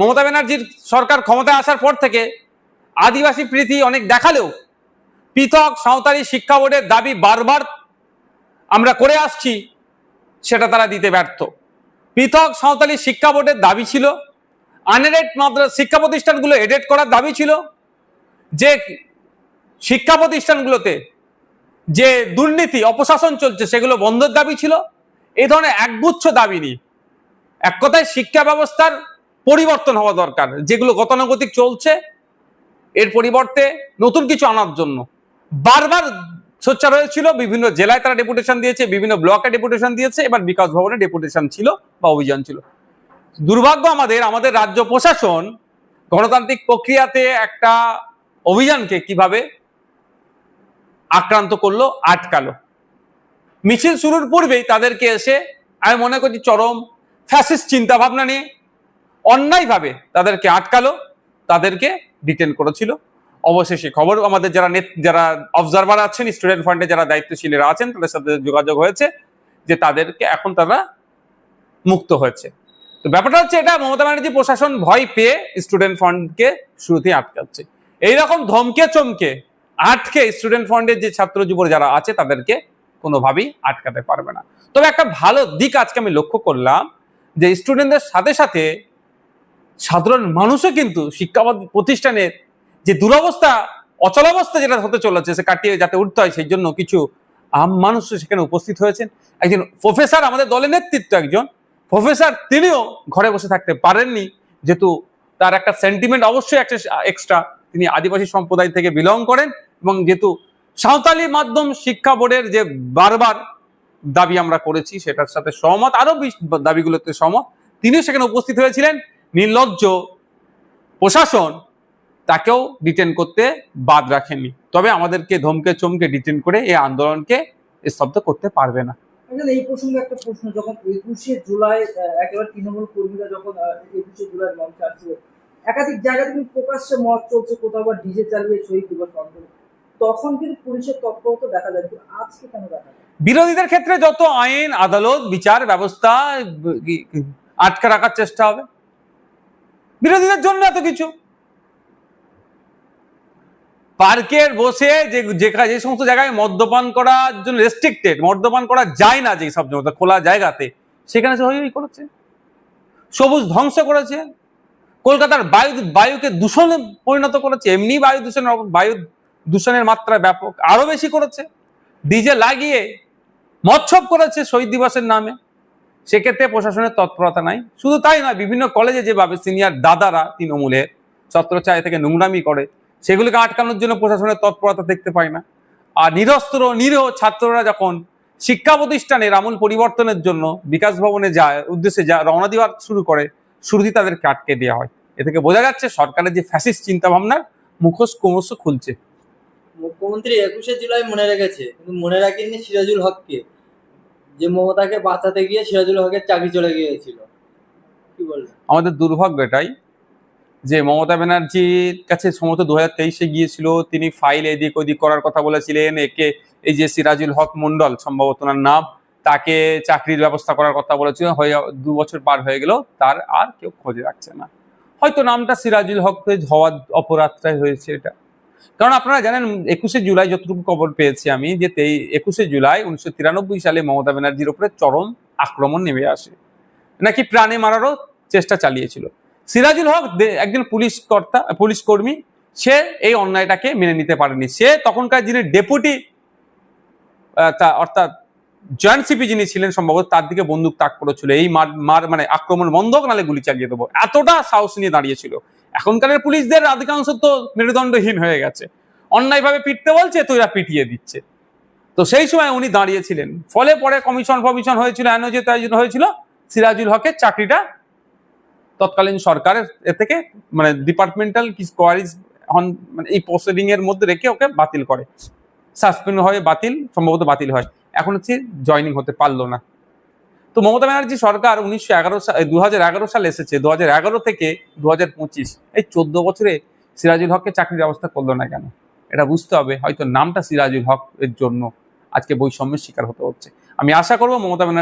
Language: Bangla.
মমতা ব্যানার্জির সরকার ক্ষমতায় আসার পর থেকে আদিবাসী প্রীতি অনেক দেখালেও পৃথক সাঁওতালি শিক্ষা বোর্ডের দাবি বারবার আমরা করে আসছি, সেটা তারা দিতে ব্যর্থ। পৃথক সাঁওতালি শিক্ষা বোর্ডের দাবি ছিল, আনএডেড মাদ্রাস শিক্ষা প্রতিষ্ঠানগুলো এডেড করার দাবি ছিল যে শিক্ষা প্রতিষ্ঠানগুলোতে যে দুর্নীতি, অপশাসন চলছে, সেগুলো বন্ধের দাবি ছিল। এই ধরনের একগুচ্ছ দাবি নেই। এক কথায় শিক্ষা ব্যবস্থার পরিবর্তন হওয়া দরকার। যেগুলো গতানুগতিক চলছে, এর পরিবর্তে নতুন কিছু আনার জন্য। বারবার সোচ্চার হয়েছিল, বিভিন্ন জেলায় তারা ডেপুটেশন দিয়েছে, বিভিন্ন ব্লকে ডেপুটেশন দিয়েছে, এবার বিকাশ ভবনে ডেপুটেশন ছিল বা অভিযান ছিল। দুর্ভাগ্য আমাদের আমাদের রাজ্য প্রশাসন গণতান্ত্রিক প্রক্রিয়াতে একটা অভিযানকে কীভাবে আক্রান্ত করল, আটকালো। মিছিল শুরুর পূর্বেই তাদেরকে এসে আমি মনে করছি চরম ফ্যাসিস্ট চিন্তা ভাবনা নিয়ে অন্যায়ভাবে তাদেরকে আটকালো, তাদেরকে ডিটেন করেছিল। অবশেষে খবর আমাদের যারা নেত- যারা অবজারভার আছেন স্টুডেন্ট ফান্ডে যারা দায়িত্বশীলেরা আছেন, তাদের সাথে যোগাযোগ হয়েছে যে তাদেরকে এখন তারা মুক্ত হয়েছে। তো ব্যাপারটা হচ্ছে এটা, মমতা ব্যানার্জি প্রশাসন ভয় পেয়ে স্টুডেন্ট ফান্ডকে শুরুতেই আটকাচ্ছে। এইরকম ধমকে চমকে আটকে স্টুডেন্ট ফান্ডের যে ছাত্র যুব যারা আছে, তাদেরকে কোনোভাবেই আটকাতে পারবে না। তবে একটা ভালো দিক আজকে আমি লক্ষ্য করলাম যে স্টুডেন্টদের সাথে সাথে সাধারণ মানুষও কিন্তু শিক্ষা প্রতিষ্ঠানের যে দুরবস্থা অচলাবস্থা যেটা হতে চলেছে, সে কাটিয়ে যাতে উঠতে হয়, সেই জন্য কিছু আম মানুষ সেখানে উপস্থিত হয়েছেন। একজন প্রফেসর, আমাদের দলের নেতৃত্ব একজন। প্রফেসর তিনিও ঘরে বসে থাকতে পারেননি, যেহেতু তার একটা সেন্টিমেন্ট অবশ্যই একটা এক্সট্রা তিনি আদিবাসী সম্প্রদায় থেকে বিলং করেন এবং যেহেতু সাঁওতালি মাধ্যম শিক্ষা বোর্ডের যে বারবার দাবি আমরা করেছি, সেটার সাথে সহমত আরও বিশ- দাবিগুলোতে সহমত, তিনিও সেখানে উপস্থিত হয়েছিলেন। নির্লজ্জ প্রশাসন তাকেও ডিটেন করতে বাদ রাখেনি। তবে আমাদেরকে ধমকে চমকে ডিটেন করে এই আন্দোলনকে স্তব্ধ করতে পারবে না। এই প্রসঙ্গে একটা প্রশ্ন যখন একুশে জুলাই একেবারে তৃণমূল কর্মীরা যখন একুশে জুলাই মঞ্চে আসছিল একাধিক জায়গায় প্রকাশ্যে মত চলছে কোথাও বা ডিজে চালিয়ে শহীদ দিবস পালন তখন কিন্তু পুলিশের তৎপরতা দেখা যায় আজকে কেন দেখা যায়? বিরোধীদের ক্ষেত্রে যত আইন আদালত বিচার ব্যবস্থা আটকে রাখার চেষ্টা হবে। বিরোধীদের জন্য এত কিছু। পার্কের বসে যে যে সমস্ত জায়গায় মদ্যপান করার জন্য রেস্ট্রিক্টেড মদ্যপান করা যায় না যে সব জায়গাতে খোলা জায়গাতে, সেখানে সে হই করেছে। সবুজ ধ্বংস করেছে। কলকাতার বায়ু, বায়ুকে দূষণে পরিণত করেছে। এমনি বায়ু দূষণের অব- বায়ু দূষণের মাত্রা ব্যাপক, আরও বেশি করেছে। ডিজে লাগিয়ে মৎসব করেছে শহীদ দিবসের নামে। সেক্ষেত্রে প্রশাসনের তৎপরতা নাই। শুধু তাই নয়, বিভিন্ন কলেজে যেভাবে সিনিয়র দাদারা তৃণমূলের ছত্রছায়া থেকে নোংরামি করে, সেগুলিকে আটকানোর জন্য প্রশাসনের তৎপরতা দেখতে পায় না। আর নিরস্ত্র, নিরীহ ছাত্ররা যখন শিক্ষা প্রতিষ্ঠানের আমূল পরিবর্তনের জন্য বিকাশ ভবনে যায়, উদ্দেশ্যে যা রওনা দেওয়ার শুরু করে, শুরুতেই তাদেরকে আটকে দেওয়া হয়। এ থেকে বোঝা যাচ্ছে সরকারের যে ফ্যাসিস্ট চিন্তা ভাবনার মুখোশ ক্রমশ খুলছে। মুখ্যমন্ত্রী একুশে জুলাই মনে রেখেছে, কিন্তু মনে রাখেননি সিরাজুল হককে। যে মমতাকে বাঁচাতে গিয়ে সিরাজুল হকের চাকরি চলে গিয়েছিল। কি বলবেন আমাদের দুর্ভাগ্য এটাই যে মমতা ব্যানার্জির কাছে সমস্ত দু হাজার তেইশে গিয়েছিল, তিনি ফাইল এদিক ওদিক করার কথা বলেছিলেন, একে এই যে সিরাজুল হক মন্ডল সম্ভবত ওনার নাম, তাকে চাকরির ব্যবস্থা করার কথা বলেছিল হয়ে দু বছর পার হয়ে গেল, তার আর কেউ খোঁজে রাখছে না। হয়তো নামটা সিরাজুল হক হওয়ার অপরাধটাই হয়েছে এটা। কারণ আপনারা জানেন, একুশে জুলাই যতটুকু খবর পেয়েছি আমি, যে তেই, একুশে জুলাই উনিশশো তিরানব্বই সালে মমতা ব্যানার্জির উপরে চরম আক্রমণ নেমে আসে। নাকি প্রাণে মারারও চেষ্টা চালিয়েছিল। সিরাজুল হক একজন পুলিশ কর্তা, পুলিশ কর্মী, সে এই অন্যায়টাকে মেনে নিতে পারেনি। সে তখনকার যিনি ডেপুটি অর্থাৎ জয়েন্ট সিপি যিনি ছিলেন সম্ভবত তার দিকে বন্দুক তাক করেছিল। এই মার মার মানে আক্রমণ বন্ধ নাহলে গুলি চালিয়ে দেবো। এতটা সাহস নিয়ে দাঁড়িয়েছিল। এখনকার পুলিশদের অধিকাংশ তো মেরুদণ্ডহীন হয়ে গেছে। অন্যায়ভাবে পিটতে বলছে, তো এরা পিটিয়ে দিচ্ছে। তো সেই সময় উনি দাঁড়িয়েছিলেন। ফলে পরে কমিশন ফমিশন হয়েছিল অ্যানোজিত আয়োজন হয়েছিল। সিরাজুল হকের চাকরিটা তৎকালীন সরকারের এ থেকে মানে ডিপার্টমেন্টাল কোয়ারিজ মানে এই প্রসিডিং এর মধ্যে রেখে ওকে বাতিল করে। সাসপেন্ড হয়ে বাতিল, সম্ভবত বাতিল হয়। এখন হচ্ছে জয়নিং হতে পারল না। তো মমতা ব্যানার্জি সরকার উনিশশো এগারো দু হাজার এগারো সালে এসেছে দু এগারো থেকে দু হাজার পঁচিশ। এই চোদ্দ বছরে সিরাজুল হককে চাকরির ব্যবস্থা করল না কেন? এটা বুঝতে হবে, হয়তো নামটা সিরাজুল হক এর জন্য আজকে বৈষম্যের শিকার হতে হচ্ছে। আমি আশা করব মমতা ব্যানার্জি